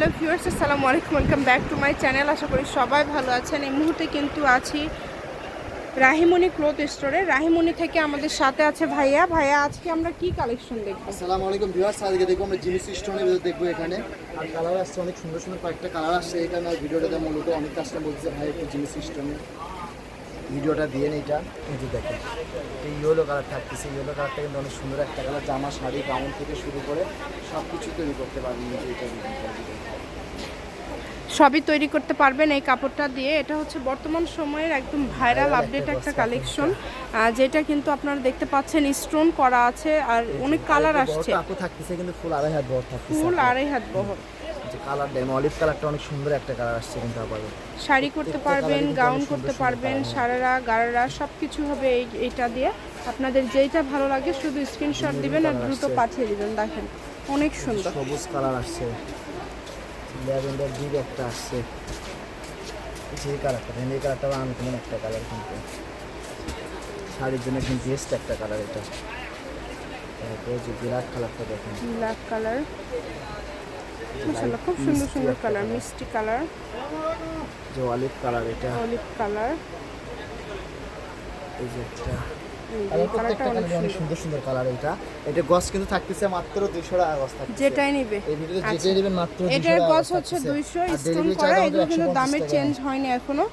Hello viewers আসসালামু আলাইকুম welcome back to my channel. আশা করি সবাই ভালো আছেন। এই মুহূর্তে কিন্তু আছি রাহিমণি ক্লথ স্টোরে। রাহিমণি থেকে আমাদের সাথে আছে ভাইয়া। ভাইয়া আজকে আমরা কি কালেকশন দেখব? আসসালামু আলাইকুম ভিউয়ার্স আজকে দেখব আমরা জিনিস স্টোনের ভিতরে দেখব এখানে। আর কালার আসছে অনেক সুন্দর সুন্দর কয়েকটা কালার আসছে এখানে আর ভিডিওটাতে মূলত অনেক কাস্টমার বলছে ভাই একটু জিনিস স্টোনে ভিডিওটা দিয়ে এই যে দেখেন এই ইয়েলো কালার থাকতেছে ইয়েলো কালারটা কিন্তু অনেক সুন্দর একটা কালার জামা শাড়ি গাউন থেকে শুরু করে সব কিছু তৈরি করতে পারবেন যে এটা সবই তৈরি করতে পারবেন এই কাপড়টা দিয়ে। এটা হচ্ছে বর্তমান সময়ের একদম ভাইরাল আপডেট একটা কালেকশন যেটা কিন্তু আপনারা দেখতে পাচ্ছেন স্টোন করা আছে আর অনেক কালার আসছে। ফুল আড়াই হাত বড় ফুল আড়াই হাত বহর যে কালার দেন অলিভ কালারটা অনেক সুন্দর একটা কালার আসছে কিন্তু আবার। শাড়ি করতে পারবেন গাউন করতে পারবেন। সারারা গারারা সব কিছু হবে এই এইটা দিয়ে। আপনাদের যেইটা ভালো লাগে শুধু স্ক্রিনশট দিবেন আর দ্রুত পাঠিয়ে দিবেন দেখেন অনেক সুন্দর। সবুজ কালার আসছে। ল্যাভেন্ডার ডিপ একটা আসছে। যে কালারটা দেখেন এই কালারটা আনকমন একটা কালার কিন্তু। শাড়ির জন্য কিন্তু বেস্ট একটা কালার এটা। তারপরে যে ব্ল্যাক কালারটা দেখেন। ব্ল্যাক কালার মাশাআল্লাহ খুব সুন্দর সুন্দর কালার মিষ্টি কালার। যে অলিভ কালার এটা। Olive colour. এই যে একটা প্রত্যেকটা অনেক অনেক সুন্দর। সুন্দর সুন্দর কালার এটা এটা গছ কিন্তু থাকতেছে মাত্র দুইশো টাকা গছ থাকতেছে। যেটাই নিবে। এই ভিডিওতে আচ্ছা। যেটাই নেবেন মাত্র 200 এটার টাকা গছ গছ হচ্ছে থাকতেছে। দুইশো আর স্টোন করা এগুলো কিন্তু দামের চেঞ্জ হয়নি এখনও।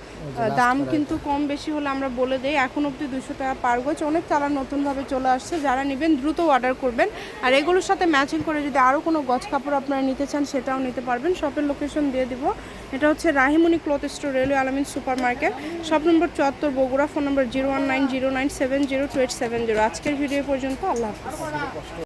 দাম কিন্তু কম বেশি হলে আমরা বলে দেই এখন অবধি দুশো টাকা পার গজ অনেক কালার নতুনভাবে চলে আসছে যারা নেবেন দ্রুত অর্ডার করবেন। আর এগুলোর সাথে ম্যাচিং করে যদি আরও কোনো গজ কাপড় আপনারা নিতে চান সেটাও নিতে পারবেন। শপের লোকেশন দিয়ে দিব। এটা হচ্ছে Rahimoni cloth store railway Alamin super market shop number চুয়াত্তর Bogura phone number zero one nine zero nine seven zero two seven zero আজকের ভিডিও পর্যন্ত আল্লাহ হাফিজ।